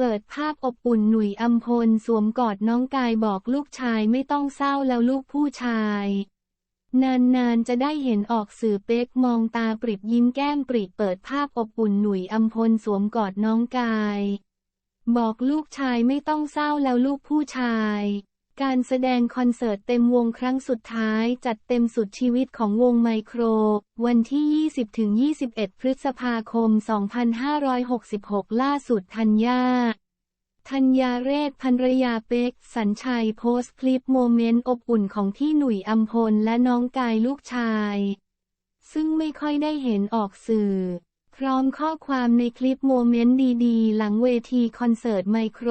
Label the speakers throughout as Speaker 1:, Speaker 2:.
Speaker 1: เปิดภาพอบอุ่นหนุ่ยอัมพลสวมกอดน้องกายบอกลูกชายไม่ต้องเศร้าแล้วลูกผู้ชาย นานๆจะได้เห็นออกสื่อเป๊กมองตาปริบยิ้มแก้มปริเปิดภาพอบอุ่นหนุ่ยอัมพลสวมกอดน้องกาย บอกลูกชายไม่ต้องเศร้าแล้วลูกผู้ชาย การแสดงคอนเสิร์ตเต็มวงครั้งสุดท้ายจัดเต็มสุดชีวิตของวงไมโคร วันที่ 20-21 พฤษภาคม 2566 ล่าสุดธัญญาธัญญาเรศภรรยาเป็ก สัญชัยโพสต์คลิปโมเมนต์อบอุ่นของที่หนุ่ยอัมพลและน้องกายลูกชาย ซึ่งไม่ค่อยได้เห็นออกสื่อ พร้อมข้อความในคลิปโมเมนต์ดีๆ หลังเวทีคอนเสิร์ตไมโคร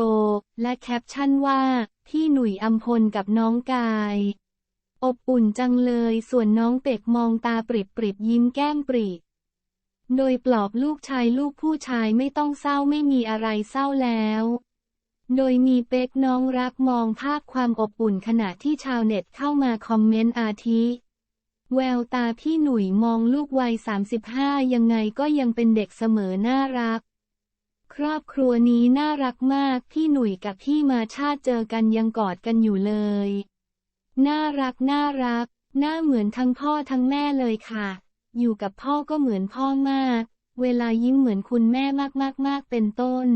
Speaker 1: และแคปชั่นว่า พี่หนุ่ยอัมพลกับน้องกาย อบอุ่นจังเลยส่วนน้องเป็กมองตาปริบปริบยิ้มแก้มปริโดยปลอบลูกชายลูกผู้ชายไม่ต้องเศร้าไม่มีอะไรเศร้าแล้ว โดยมีเป็กน้องรักมองภาพความอบอุ่นขณะที่ชาวเน็ตเข้ามาคอมเมนต์อาทิ แววตาพี่หนุ่ยมองลูกวัย 35 ยังไงก็ยังเป็นเด็กเสมอน่ารัก ครอบครัวนี้น่ารักมาก พี่หนุ่ยกับพี่มาชาติเจอกันยังกอดกันอยู่เลย น่ารักน่ารักน้าเหมือนทั้งพ่อทั้งแม่เลยค่ะ อยู่กับพ่อก็เหมือนพ่อมาก เวลายิ้มเหมือนคุณแม่มากๆ ๆ เป็นต้น